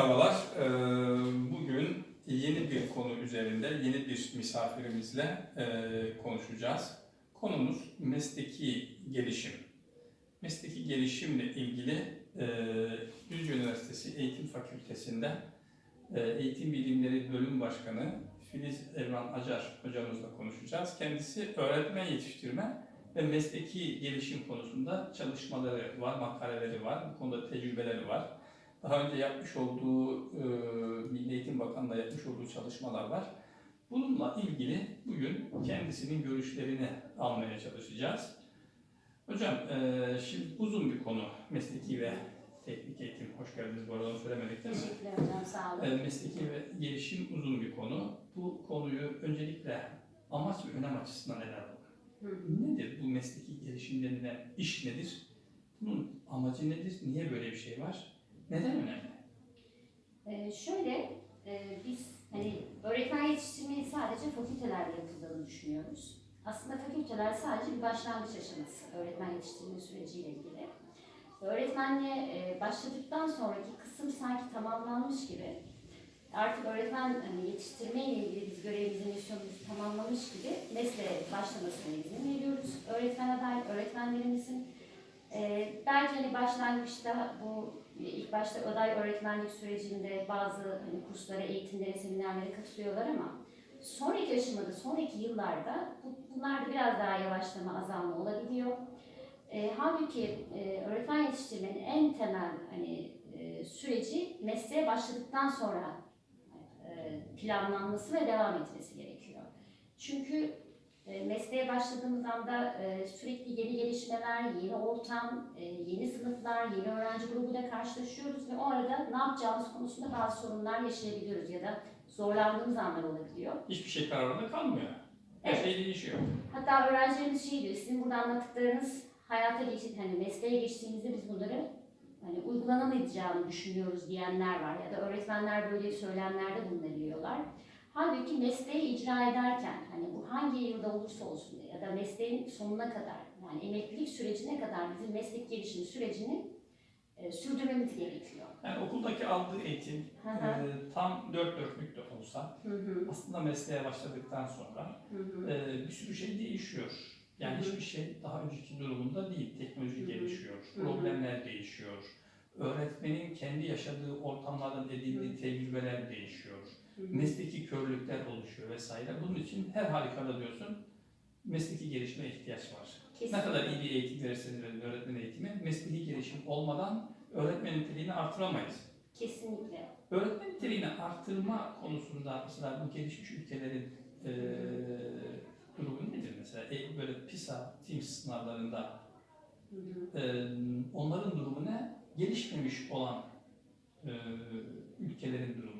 Merhabalar. Ee, Bugün yeni bir konu üzerinde yeni bir misafirimizle e, konuşacağız. Konumuz mesleki gelişim. Mesleki gelişimle ilgili e, Düzce Üniversitesi Eğitim Fakültesi'nde e, Eğitim Bilimleri Bölüm Başkanı Filiz Evran Acar hocamızla konuşacağız. Kendisi öğretmen yetiştirme ve mesleki gelişim konusunda çalışmaları var, makaleleri var, bu konuda tecrübeleri var. Daha önce yapmış olduğu, e, Milli Eğitim Bakanlığı'na yapmış olduğu çalışmalar var. Bununla ilgili bugün kendisinin görüşlerini almaya çalışacağız. Hocam, e, şimdi uzun bir konu mesleki ve teknik eğitim. Hoş geldiniz bu arada söylemedik değil mi? Teşekkürler hocam, sağ olun. E, mesleki ve gelişim uzun bir konu. Bu konuyu öncelikle amaç ve önem açısından ele alalım. Nedir bu mesleki gelişim denilen iş nedir? Bunun amacı nedir? Niye böyle bir şey var? Neden önemli? Ee, şöyle, e, biz hani öğretmen yetiştirmeyi sadece fakültelerde yapıldığını düşünüyoruz. Aslında fakülteler sadece bir başlangıç aşaması öğretmen yetiştirme süreciyle ilgili. Öğretmenliğe e, başladıktan sonraki kısım sanki tamamlanmış gibi. Artık öğretmen hani, yetiştirme ile ilgili biz görevimizi, misyonumuzu tamamlamış gibi mesleğe başlamasına izin veriyoruz. Öğretmen aday, öğretmenlerimizin e, belki hani başlangıçta bu ilk başta aday öğretmenlik sürecinde bazı hani kurslara, eğitimlere, seminerlere katılıyorlar ama sonraki aşamada, sonraki yıllarda bu, bunlarda biraz daha yavaşlama, azalma olabiliyor. E, halbuki e, öğretmen yetiştirmenin en temel hani e, süreci mesleğe başladıktan sonra e, planlanması ve devam etmesi gerekiyor. Çünkü mesleğe başladığımız anda e, sürekli yeni gelişmeler, yeni ortam, e, yeni sınıflar, yeni öğrenci grubuyla karşılaşıyoruz ve o arada ne yapacağımız konusunda bazı sorunlar yaşayabiliyoruz ya da zorlandığımız anlar olabiliyor. Hiçbir şey kararında kalmıyor. Her Evet. şey değişiyor. Hatta öğrencilerimiz şey diyor, sizin burada anlattıklarınız hayata geçti, hani mesleğe geçtiğimizde biz bunları hani uygulanamayacağını düşünüyoruz diyenler var ya da öğretmenler böyle söylemlerde bulunabiliyorlar. Halbuki mesleği icra ederken hani bu hangi yılda olursa olsun ya da mesleğin sonuna kadar yani emeklilik sürecine kadar bizim meslek gelişim sürecini e, sürdürmemiz gerekiyor. Yani okuldaki aldığı eğitim Hı hı. e, tam dört dörtlük de olsa Hı hı, aslında mesleğe başladıktan sonra hı hı, e, bir sürü şey değişiyor. Yani Hı hı. hiçbir şey daha önceki durumunda değil. Teknoloji Hı hı. gelişiyor, Hı hı. problemler değişiyor. Öğretmenin kendi yaşadığı ortamlardan edindiği tecrübeler değişiyor. Mesleki körlükler oluşuyor vesaire. Bunun için her halükarda diyorsun mesleki gelişime ihtiyaç var. Ne Kesinlikle. kadar iyi bir eğitim verirseniz verin öğretmen eğitimi, mesleki gelişim olmadan öğretmen niteliğini artıramayız. Kesinlikle. Öğretmen niteliğini artırma konusunda mesela bu gelişmiş ülkelerin eee durumu nedir mesela? E, böyle PISA, TIMSS sınavlarında eee, onların durumu ne? Gelişmemiş olan eee, ülkelerin durumu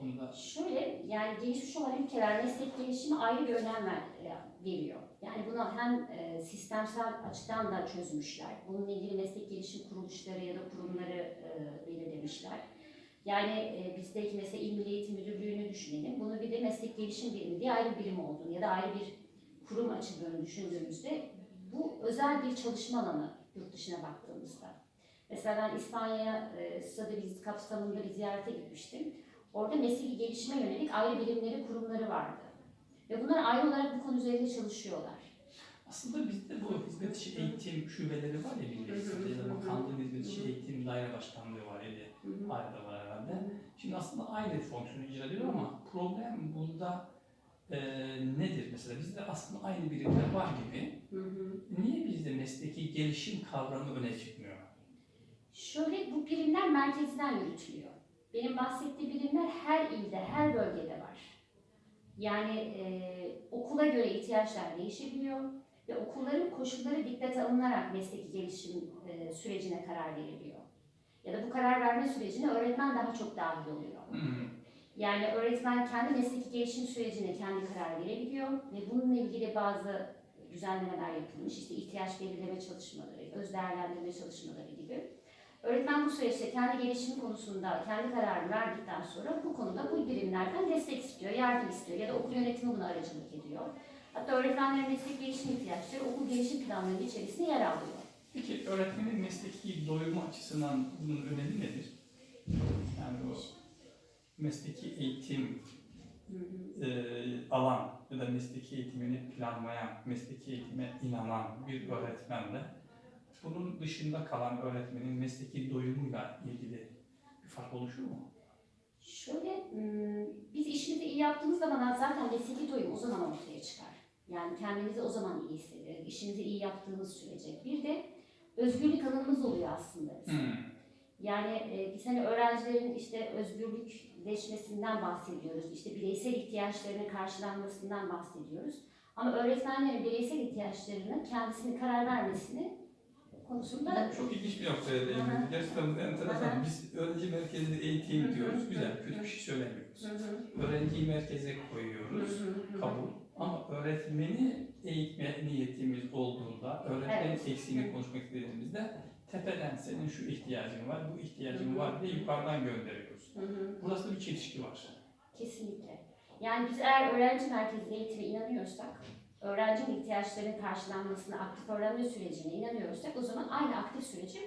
ne? Onu da Şöyle yani gelişmiş olan ülkeler meslek gelişimi ayrı bir önem ver- veriyor. Yani bunu hem e, sistemsel açıdan da çözmüşler. Bununla ilgili meslek gelişim kuruluşları ya da kurumları e, belirlemişler. Yani e, bizdeki mesela İl Milli Eğitim Müdürlüğü'nü düşünelim. Bunu bir de meslek gelişim birimi diye ayrı bir birim olduğunu ya da ayrı bir kurum açıldığını düşündüğümüzde bu özel bir çalışma alanı yurt dışına baktığımızda. Mesela ben İspanya'ya e, Stade Visit kapsamında bir ziyarete gitmiştim. Orada mesleki gelişime yönelik ayrı birimleri, kurumları vardı. Ve bunlar ayrı olarak bu konu üzerinde çalışıyorlar. Aslında bizde bu hizmet içi eğitim şubeleri var ya Eğitim'de ya da bakanlığın hizmet hı. eğitim daire başkanlığı var ya da var herhalde. Şimdi aslında aynı fonksiyonu icra ediyor ama problem burada e, nedir mesela? Bizde aslında aynı birimler var gibi. Hı hı. Niye bizde mesleki gelişim kavramı öne çıkmıyor? Şöyle bu birimler merkezden yürütülüyor. Benim bahsettiğim birimler her ilde, her bölgede var. Yani e, okula göre ihtiyaçlar değişebiliyor ve okulların koşulları dikkate alınarak mesleki gelişim e, sürecine karar veriliyor. Ya da bu karar verme sürecine öğretmen daha çok dahil oluyor. Yani öğretmen kendi mesleki gelişim sürecine kendi karar verebiliyor ve bununla ilgili bazı düzenlemeler yapılmış. İşte ihtiyaç belirleme çalışmaları, öz değerlendirme çalışmaları gibi. Öğretmen bu süreçte kendi gelişimi konusunda kendi kararını verdikten sonra bu konuda bu birimlerden destek istiyor, yardım istiyor ya da okul yönetimi buna aracılık ediyor. Hatta öğretmenlerin meslek gelişim ihtiyaçları okul gelişim planlarının içerisinde yer alıyor. Peki öğretmenin mesleki doyumu açısından bunun önemi nedir? Yani o mesleki eğitim e, alan ya da mesleki eğitimini planlayan, mesleki eğitime inanan bir öğretmenle bunun dışında kalan öğretmenin mesleki doyumuyla ilgili bir fark oluşur mu? Şöyle, ım, biz işimizi iyi yaptığımız zaman zaten mesleki doyum o zaman ortaya çıkar. Yani kendimizi o zaman iyi hissederiz. İşimizi iyi yaptığımız sürece. Bir de özgürlük alanımız oluyor aslında. Hmm. Yani e, biz hani öğrencilerin işte özgürlükleşmesinden bahsediyoruz. İşte bireysel ihtiyaçlarının karşılanmasından bahsediyoruz. Ama öğretmenlerin bireysel ihtiyaçlarını kendisini karar vermesini konusunda Çok ilginç bir noktaya değindiniz. Gerçekten bu enteresan. Biz öğrenci merkezli eğitim Hı hı. diyoruz. Güzel, kötü bir şey söylemiyoruz. Hı hı. Öğrenciyi merkeze koyuyoruz. Hı hı hı. Kabul. Ama öğretmeni eğitme niyetimiz olduğunda, öğretmenin Evet. eksiğini konuşmak istediğimizde tepeden senin şu ihtiyacın var, bu ihtiyacın Hı hı. var diye yukarıdan gönderiyoruz. Hı hı. Burası bir çelişki var. Kesinlikle. Yani biz eğer öğrenci merkezli eğitime inanıyorsak, öğrencinin ihtiyaçlarının karşılanmasına, aktif öğrenme sürecine inanıyorsak o zaman aynı aktif süreci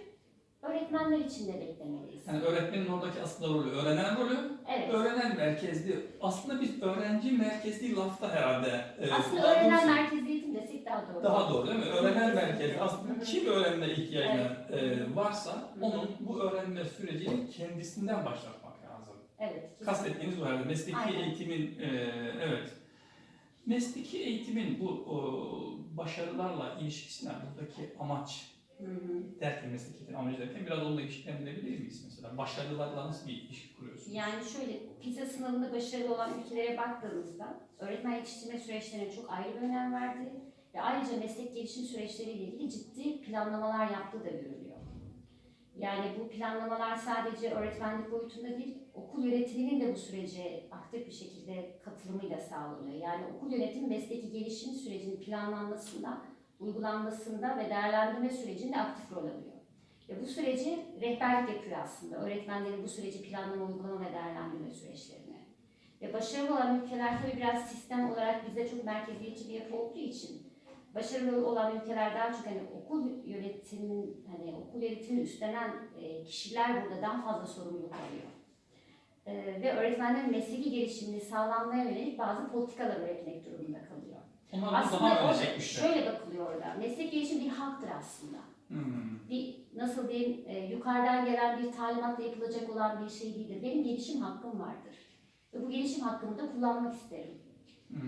öğretmenler için de beklemeliyiz. Yani öğretmenin oradaki aslında rolü, öğrenen rolü, Evet. öğrenen merkezli. Aslında biz öğrenci merkezli lafta herhalde e, Aslında kullandığımız öğrenen için- merkezli eğitim desek daha doğru. Daha doğru değil mi? Öğrenen merkezli. Aslında kim öğrenme ihtiyacı Evet. e, varsa onun bu öğrenme sürecini kendisinden başlatmak lazım. Evet. kesinlikle. Kastettiğiniz bu herhalde. Mesleki Aynen. eğitimin, e, evet. Mesleki eğitimin bu o, başarılarla ilişkisine buradaki amaç Hı hı. derken mesleki eğitim amacı derken biraz onunla ilişkilendirebilir miyiz mesela? Başarılarla nasıl bir ilişki kuruyorsunuz? Yani şöyle, PISA sınavında başarılı olan ülkelere baktığımızda öğretmen yetiştirme süreçlerine çok ayrı bir önem verdi ve ayrıca meslek gelişim süreçleriyle ilgili ciddi planlamalar yaptığı da görülüyor. Yani bu planlamalar sadece öğretmenlik boyutunda değil, okul yönetiminin de bu sürece aktif bir şekilde katılımıyla sağlanıyor. Yani okul yönetimi mesleki gelişim sürecinin planlanmasında, uygulanmasında ve değerlendirme sürecinde aktif rol alıyor. Ve bu süreci rehberlik yapıyor aslında. Öğretmenlerin bu süreci planlama, uygulama ve değerlendirme süreçlerine. Ve başarılı olan ülkeler tabii biraz sistem olarak bizde çok merkeziyetçi bir yapı olduğu için başarılı olan ülkeler daha çok hani okul yönetimin hani okul yönetimini üstlenen e, kişiler burada daha fazla sorumluluk alıyor. E, ve öğretmenlerin mesleki gelişimini sağlanmaya yönelik bazı politikalar üretmek durumunda kalıyor. Onlar Aslında orada şöyle bakılıyor orada. Meslek gelişim bir haktır aslında Hmm. bir nasıl diyeyim e, yukarıdan gelen bir talimatla yapılacak olan bir şey değildir. Benim gelişim hakkım vardır. Ve bu gelişim hakkımı da kullanmak isterim. Hmm.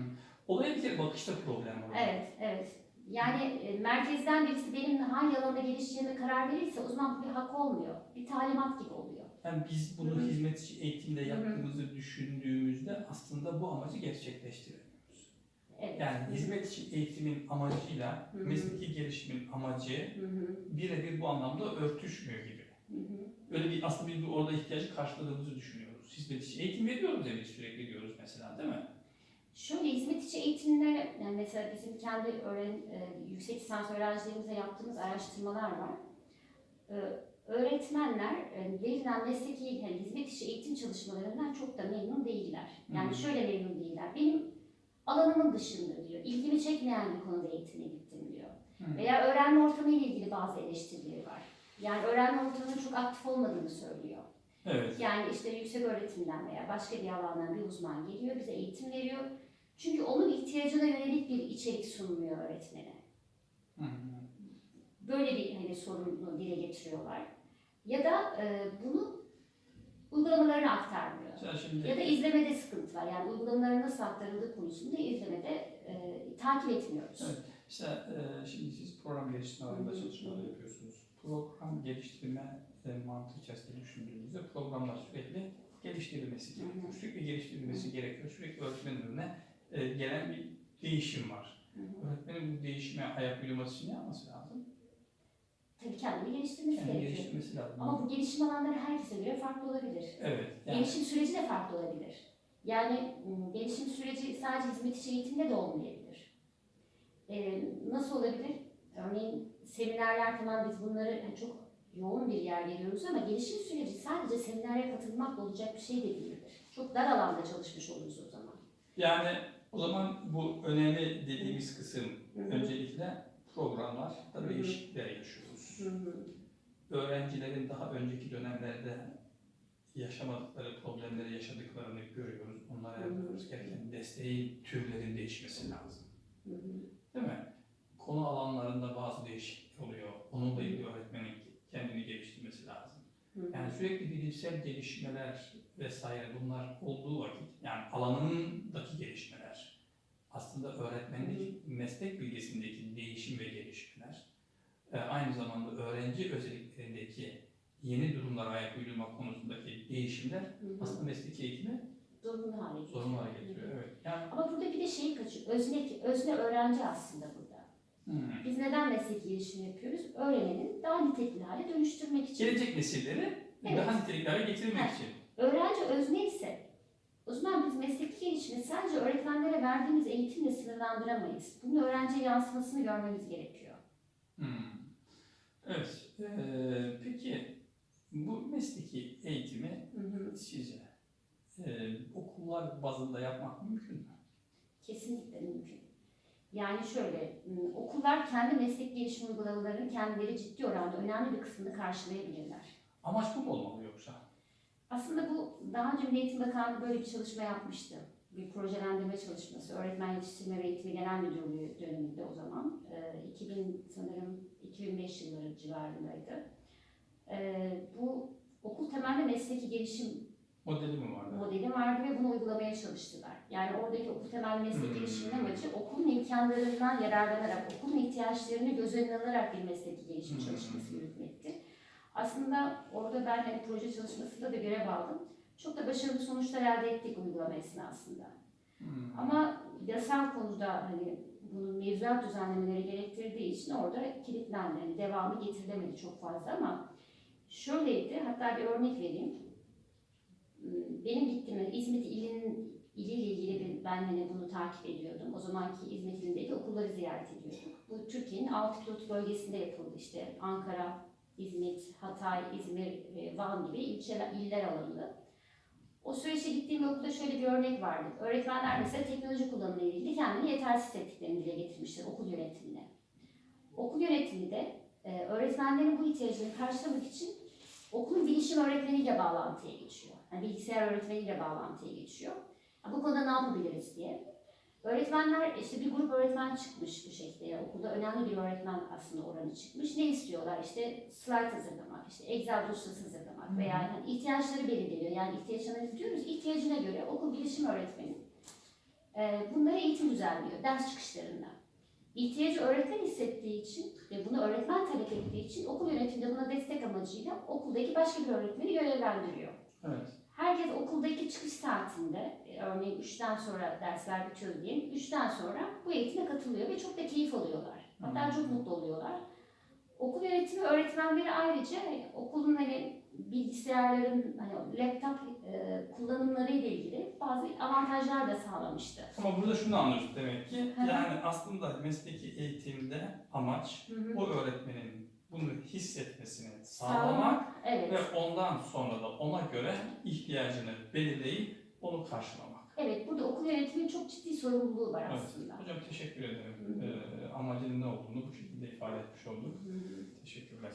Olaya bir kere bakışta problem var. Evet, evet. Yani e, merkezden birisi benim hangi alanda gelişeceğime karar verirse o zaman bu bir hak olmuyor. Bir talimat gibi oluyor. Yani biz bunu Hı hı. hizmetçi eğitimde Hı hı. yaptığımızı düşündüğümüzde aslında bu amacı gerçekleştiremiyoruz. Evet. Yani hizmetçi eğitimin amacıyla Hı mesleki gelişimin amacı birebir bu anlamda örtüşmüyor gibi. hı. Öyle bir aslında biz orada ihtiyacı karşıladığımızı düşünüyoruz. Hizmetçi eğitim veriyoruz biz sürekli diyoruz mesela değil mi? Şöyle hizmet içi eğitimler, yani mesela bizim kendi öğren, e, yüksek lisans öğrencilerimize yaptığımız araştırmalar var. E, öğretmenler e, verilen mesleki yani hizmet içi eğitim çalışmalarından çok da memnun değiller. Yani Hı hı. şöyle memnun değiller. Benim alanımın dışında diyor. İlgimi çekmeyen bir konuda eğitime gittim diyor. Hı. Veya öğrenme ortamı ile ilgili bazı eleştirileri var. Yani öğrenme ortamının çok aktif olmadığını söylüyor. Evet. Yani işte yüksek öğretimden veya başka bir alandan bir uzman geliyor, bize eğitim veriyor. Çünkü onun ihtiyacına yönelik bir içerik sunmuyor öğretmene. Böyle bir hani sorunu dile getiriyorlar. Ya da e, bunu uygulamalarına aktarmıyor. Mesela şimdi Ya da izlemede sıkıntı var. Yani uygulamaların nasıl aktarıldığı konusunda izlemede e, takip etmiyoruz. Evet. Mesela e, şimdi siz program geliştirme alanında çalışmalar yapıyorsunuz. Program geliştirme e, mantığı içerisinde düşündüğümüzde programlar sürekli geliştirilmesi gerekiyor. Sürekli geliştirilmesi gerekiyor. Sürekli öğretmenin önüne e, gelen bir değişim var. Hı hı. Öğretmenin bu değişime ayak uydurması için ne yapması lazım? Tabii kendini geliştirmesi Kendi gerekiyor. geliştirmesi lazım. Ama bu gelişim alanları herkese göre farklı olabilir. Evet. Yani, Gelişim süreci de farklı olabilir. Yani m, gelişim süreci sadece hizmet içi eğitimde de olmayabilir. Ee, nasıl olabilir? Örneğin seminerler tamam biz bunları yani çok yoğun bir yer veriyoruz ama gelişim süreci sadece seminere katılmakla olacak bir şey de değildir. Çok dar alanda çalışmış oluruz o zaman. yani o zaman bu önemli dediğimiz kısım Hı hı. öncelikle programlar Hı hı. da değişiklikler yaşıyoruz. Hı hı. öğrencilerin daha önceki dönemlerde yaşamadıkları problemleri yaşadıklarını görüyoruz. Onlara yapmamız gereken desteği türlerin değişmesi lazım. Değil mi? Konu alanlarında bazı değişiklik oluyor. Onunla ilgili öğretmenin kendini geliştirmesi lazım. Yani sürekli bilimsel gelişmeler vesaire bunlar olduğu vakit yani alanındaki aslında öğretmenlik meslek bilgisindeki değişim ve gelişmeler e, aynı zamanda öğrenci özelliklerindeki yeni durumlara ayak uydurmak konusundaki değişimler aslında mesleki eğitimi Zorunlu hale getiriyor. zorunlu hale getiriyor. Evet. Yani Ama burada bir de şeyi kaçıyor. Özne, özne öğrenci aslında burada. hmm. Biz neden mesleki gelişim yapıyoruz? Öğrenenin daha nitelikli hale dönüştürmek için. gelecek nesilleri Evet. daha nitelikli hale getirmek Evet. için. Öğrenci özne ise o zaman biz mesleki gelişimi sadece öğretmenlere verdiğimiz eğitimle sınırlandıramayız. Bunun öğrenciye yansımasını görmemiz gerekiyor. Hmm. Evet. Ee, peki bu mesleki eğitimi Hı hı. sizce e, okullar bazında yapmak mümkün mü? Kesinlikle mümkün. Yani şöyle, okullar kendi meslek gelişim uygulamalarının kendileri ciddi oranda önemli bir kısmını karşılayabilirler. Amaç bu mu olmalı yoksa? Aslında bu daha önce Milli Eğitim Bakanlığı böyle bir çalışma yapmıştı. Bir projelendirme çalışması, öğretmen yetiştirme ve eğitimi genel müdürlüğü döneminde o zaman. Ee, 2000 sanırım 2005 yılları civarındaydı. Ee, bu okul temelli mesleki gelişim Modeli mi vardı? modeli vardı ve bunu uygulamaya çalıştılar. Yani oradaki okul temelli meslek Hmm. gelişimin amacı okulun imkanlarından yararlanarak, okulun ihtiyaçlarını göz önüne alarak bir mesleki gelişim Hmm. çalışması yürütmekti. Aslında orada ben hani proje çalışmasında da görev aldım. Çok da başarılı sonuçlar elde ettik uygulama esnasında. Hmm. Ama yasal konuda hani bunun mevzuat düzenlemeleri gerektirdiği için orada kilitlendi. Yani devamı getirilemedi çok fazla ama şöyleydi, hatta bir örnek vereyim. Hmm, Benim gittiğim İzmit ilinin iliyle ilgili bir, ben hani bunu takip ediyordum. O zamanki İzmit ilindeki okulları ziyaret ediyorduk. Bu Türkiye'nin altı pilot bölgesinde yapıldı işte. Ankara, İzmit, Hatay, İzmir, e, Van gibi ilçeler, iller alındı. O süreçte gittiğim okulda şöyle bir örnek vardı. Öğretmenler mesela teknoloji kullanımı ile ilgili kendini yetersiz hissettiklerini dile getirmişler okul yönetimine. Okul yönetimi de öğretmenlerin bu ihtiyacını karşılamak için okulun bilişim öğretmeniyle bağlantıya geçiyor. Yani bilgisayar öğretmeniyle bağlantıya geçiyor. Bu konuda ne yapabiliriz diye. Öğretmenler, işte bir grup öğretmen çıkmış bu şekilde. Yani okulda önemli bir öğretmen aslında oranı çıkmış. Ne istiyorlar? İşte slide hazırlamak, işte Excel dosyası hazırlamak veya yani ihtiyaçları belirleniyor. Yani ihtiyaç analizi diyoruz. İhtiyacına göre okul bilişim öğretmeni e, bunlara eğitim düzenliyor ders çıkışlarında. İhtiyacı öğretmen hissettiği için ve bunu öğretmen talep ettiği için okul yönetiminde buna destek amacıyla okuldaki başka bir öğretmeni görevlendiriyor. Evet. Herkes okuldaki çıkış saatinde, e, örneğin 3'ten sonra dersler bitiyor diyelim, 3'ten sonra bu eğitime katılıyor ve çok da keyif alıyorlar. Hatta Hmm. çok mutlu oluyorlar. Okul yönetimi öğretmenleri ayrıca hani, okulun hani bilgisayarların, hani laptop e, kullanımları ile ilgili bazı avantajlar da sağlamıştı. Ama burada şunu anlıyoruz demek ki yani aslında mesleki eğitimde amaç Hı hı. o öğretmenin bunu hissetmesini sağlamak Evet. ve ondan sonra da ona göre ihtiyacını belirleyip onu karşılamak. Evet, burada okul yönetiminin çok ciddi sorumluluğu var Evet. aslında. Hocam teşekkür ederim. Hı hı. Ee, amacının ne olduğunu bu şekilde ifade etmiş olduk. Hı hı. Teşekkürler.